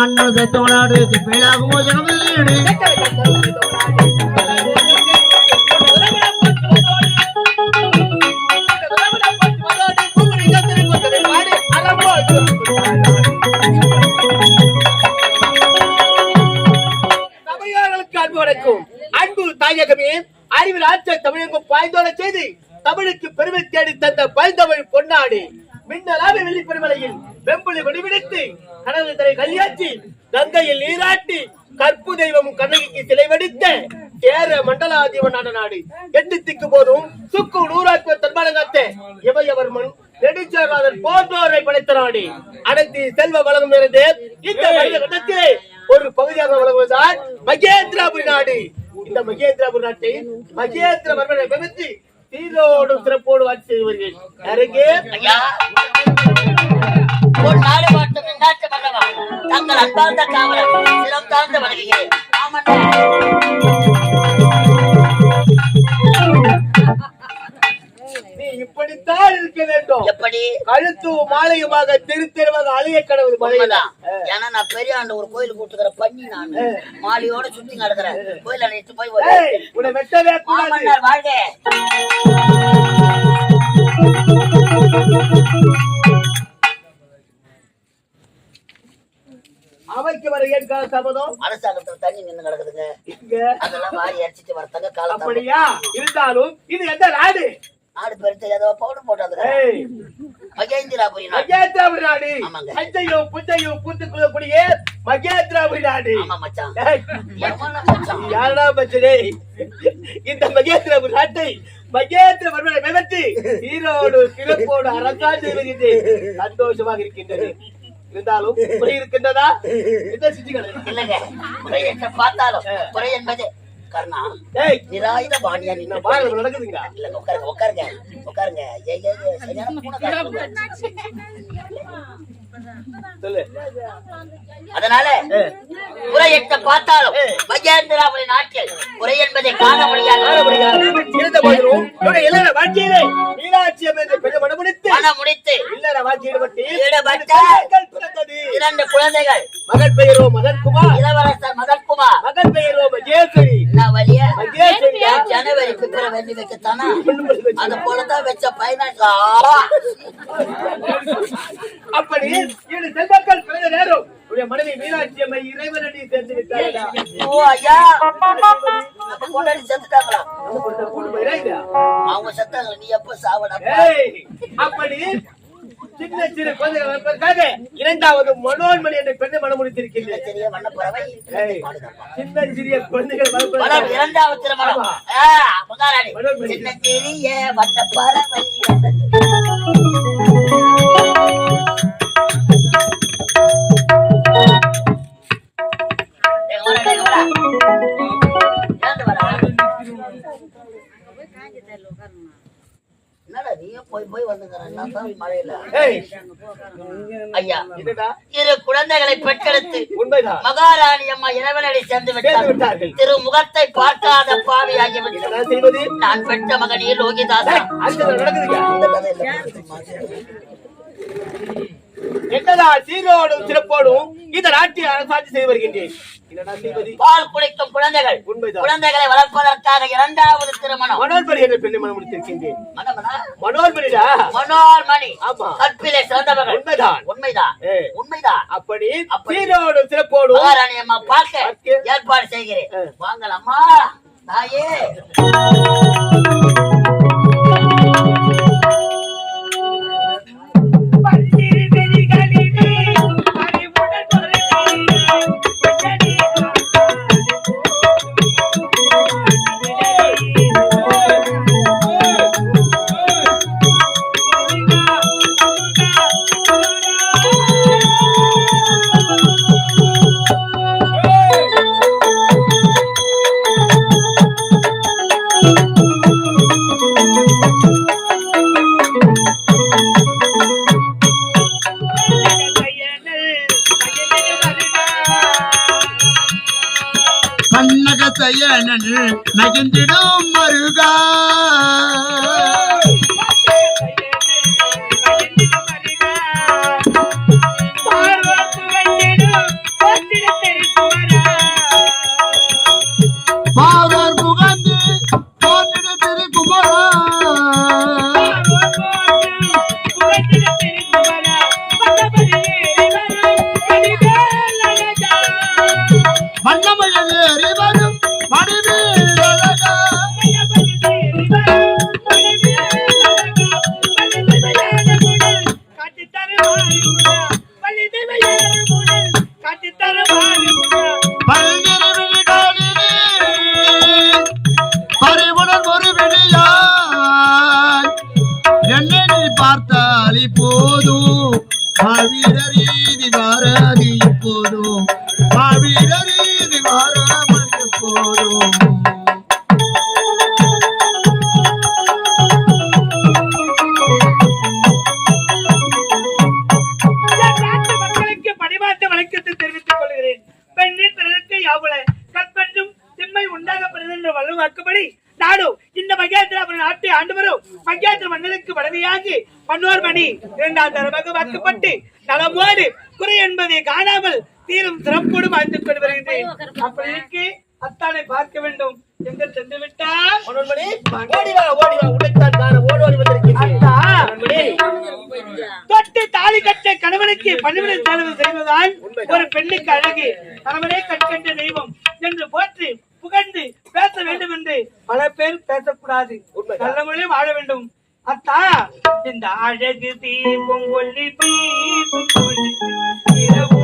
கண்ணல் பெத்தவனாடு திப்பையிலாகுமோ ஜனமேடு தமிழர்களுக்கு அன்பு தாயகமே அறிவில் ஆற்றல் தமிழகம் பாய்ந்தோட செய்து தமிழுக்கு பெருமை தேடி தந்த பைந்தமிழ் பொன்னாடி. மின்னலாக வெளிப்பெருமலையில் வெம்புலி வடிவெடுத்து கடவுள் தலை கல்யாச்சி கங்கையில் நீராட்டி கற்பு தெய்வம் கண்ணகிக்கு சிலை வடித்த சேர மண்டலாதிபனான நாடு. எட்டு திக்கு போதும் சுக்கு நூறாக்குவ தன்மானங்கத்தை இவையவர்மன் நெடுஞ்சேரநாதன் போன்றோரை படைத்த நாடு. அனைத்து செல்வ வழங்கும் இருந்து இந்த மனித கட்டத்திலே ஒரு பகுதியாக வழங்குவதுதான் மகேந்திராபுரி நாடு. இந்த மகேந்திராபுரி நாட்டை மகேந்திர மர்மனை விமர்த்தி சீரோடும் சிறப்போடு வாட்சி செய்து வருகிறேன் யாருக்கு ஐயா. ஒரு நாடு மட்டும் மன்னவா தங்கள் அன்பார்ந்த காவலர் சிரம் தாழ்ந்து வருகிறேன் ஆமன் இப்படித்தான் இருக்க வேண்டும். எப்படி? கழுத்து மாலையுமாக திரு திருவாக அழிய கடவுள் உண்மைதான். ஏன்னா நான் பெரிய ஆண்டு ஒரு கோயில் கூட்டுக்கிற பண்ணி நான். மாலையோட சுத்தி நடக்கிறேன். கோயில் அழைத்து போய் உன்னை வெட்டவே வாழ்க. அவைக்கு வர ஏன் கால சபதம்? அரசாங்கத்துல தண்ணி நின்னு கிடக்குதுங்க. இங்க அதெல்லாம் வாரி அடிச்சிட்டு வரத்தங்க காலம் அப்படியா? இருந்தாலும் இது எந்த நாடு? நாடு பெருத்து ஏதோ பவுடர் போட்டாங்க மகேந்திராபுரி மகேந்திராபுரி நாடு. ஆமாங்க. அஞ்சையும் புத்தையும் பூத்துக் கொள்ளக்கூடிய மகேந்திராபுரி நாடு. ஆமா மச்சான். யாரடா இந்த மகேந்திரபுரி நாட்டை மகேந்திர விமர்த்தி ஈரோடு சிறப்போடு அரசாட்சி வருகின்றேன் சந்தோஷமாக இருக்கின்றது. இருந்தாலும் குறை இருக்கின்றதா? என்ன செஞ்சுக்கிறது இல்லங்க. குறை என்ன பார்த்தாலும் குறை என்பது கர்ணா. ஏய் நிராயுத பாணியா பாருங்க நடக்குதுங்க இல்லங்க உட்காருங்க உட்காருங்க உட்காருங்க. சரியான பூனைக்காரங்க. சொல்லு. அதனால குறையற்ற பார்த்தாலும் மகேந்திராபுரி நாட்டில் குறை என்பதை காண முடியாது. இருந்த போதிலும் இல்லற வாழ்க்கையிலே மீனாட்சி அம்மன் என்ற பெண்ணை மனமுடித்து மனம் முடித்து இல்லற வாழ்க்கை ஈடுபட்டு ஈடுபட்ட மகள் பிறந்தது. இரண்டு குழந்தைகள். மகள் பெயரோ மதன்குமார் இளவரசர் மதன்குமார் மகன் பெயரோ மகேஸ்வரி. என்ன வழிய? மகேஸ்வரியா ஜனவரி பிப்ரவரி வைக்கத்தானா? அது போலதான் வச்ச பைனான்ஸ் அப்படி செல்வக்கள் பிறந்த நேரம் மனைவி மீனாட்சி அம்மை இறைவனடி சேர்ந்து விட்டாரா ஓ ஐயா. கொண்டாடி செத்துட்டாங்களா? கூட்டு போயிடா அவங்க நீ எப்ப சாவடா? அப்படி சின்ன சிறு இரண்டாவது மனோன்மணி என்ற பெண்ணை வண்ணப்பறவை ஏய், சின்ன சிறிய குழந்தைகள் இரண்டாவது சின்ன வண்ணப்பறவை ஏய், ஐயா இரு குழந்தைகளை பெற்றெடுத்து மகாராணி அம்மா இறைவனடி சேர்ந்து விட்டார் விட்டார்கள். திரு முகத்தை பார்க்காத என்ன செய்வது? நான் பெற்ற மகனே லோகிதாசா ஏய், அடுத்தது நடக்குதுங்க இந்த கதை இல்ல. என்னடா சீரோடும் சிறப்போடும் இந்த நாட்டை அரசாட்சி செய்து வருகின்றேன். பால் குடிக்கும் குழந்தைகள் உண்மைதான். குழந்தைகளை வளர்ப்பதற்காக இரண்டாவது திருமணம். மனோன்மணி என்ற பெண்ணை மனமுடித்திருக்கின்றேன் மனமனா? மனோன்மணிடா? மனோன்மணி. ஆமா. கற்பிலே சிறந்தவர்கள். உண்மைதான். உண்மைதான். உண்மைதான். அப்படி அம்மா பார்க்க. ஏற்பாடு செய்கிறேன். ஆ. வாங்கலம்மா தாயே. நகிந்திடும் மருகா. நாட்டை ஆண்டு வரும் மகேந்திர மன்னனுக்கு பதவியாகி பன்னோர் மணி இரண்டாம் தரமாக வாக்குப்பட்டு நலமோடு குறை என்பதை காணாமல் தீரும் சிறப்போடு வாழ்ந்து கொண்டு வருகின்றேன். அப்படி இருக்கு அத்தானை பார்க்க வேண்டும். எங்க சென்று மனோன்மணி ஓடி வா ஓடி வா உடைத்தான் காண ஓடி ஓடி வந்திருக்கிறேன் அத்தா. மனோன்மணி தொட்டு தாலி கட்ட கணவனுக்கு பணிவிடை செலவு செய்வதுதான் ஒரு பெண்ணுக்கு அழகு கணவனே கற்கண்ட தெய்வம் என்று போற்றி புகழ்ந்து பேச வேண்டும் என்று பல பேர் பேசக்கூடாது. நல்ல முறையில் வாழ வேண்டும். அத்தா இந்த அழகு தீபம் ஒளி இரவு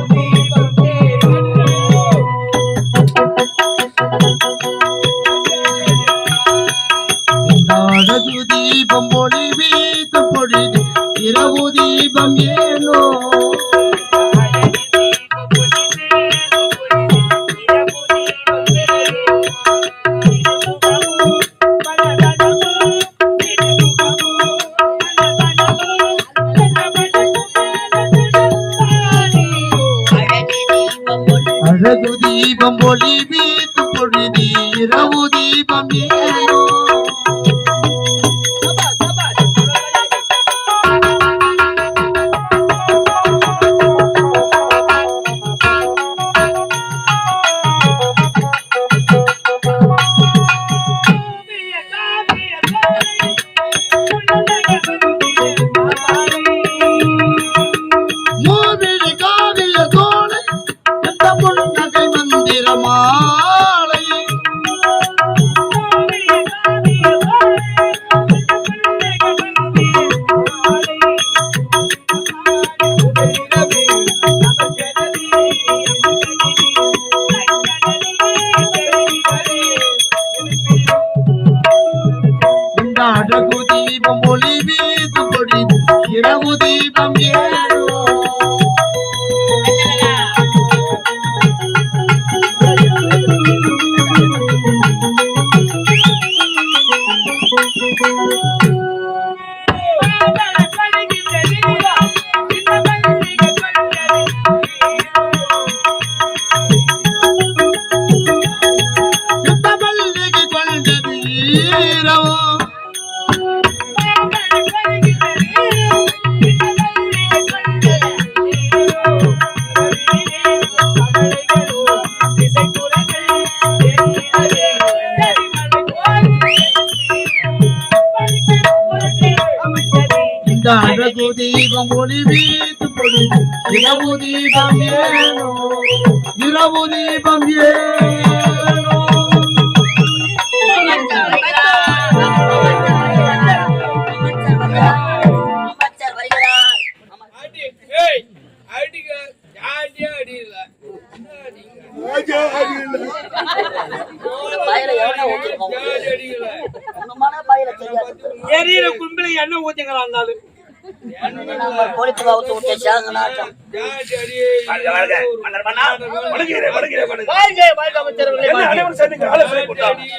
ஒளி வீத்து பொழுதி இரவு தீபம் ஏ அழகு தீபம் ஒளி வீத்து பொழுது இரவு தீபம் ஏனோ இரவு தீபம் ஏனோ எரியிற கும்பிளை எண்ணெய் ஊத்திங்களா இருந்தாலும் விட்டு நாட்டம்.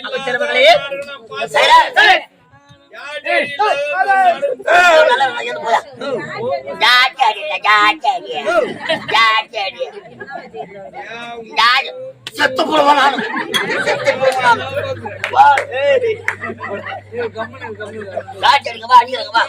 அமைச்சரவர்களே. யாரே நல்லா செத்து போடுவான் செத்து போடுவான் வா ஏய் கம்முனு கம்முனு காட்டு இருக்க அடிங்க வா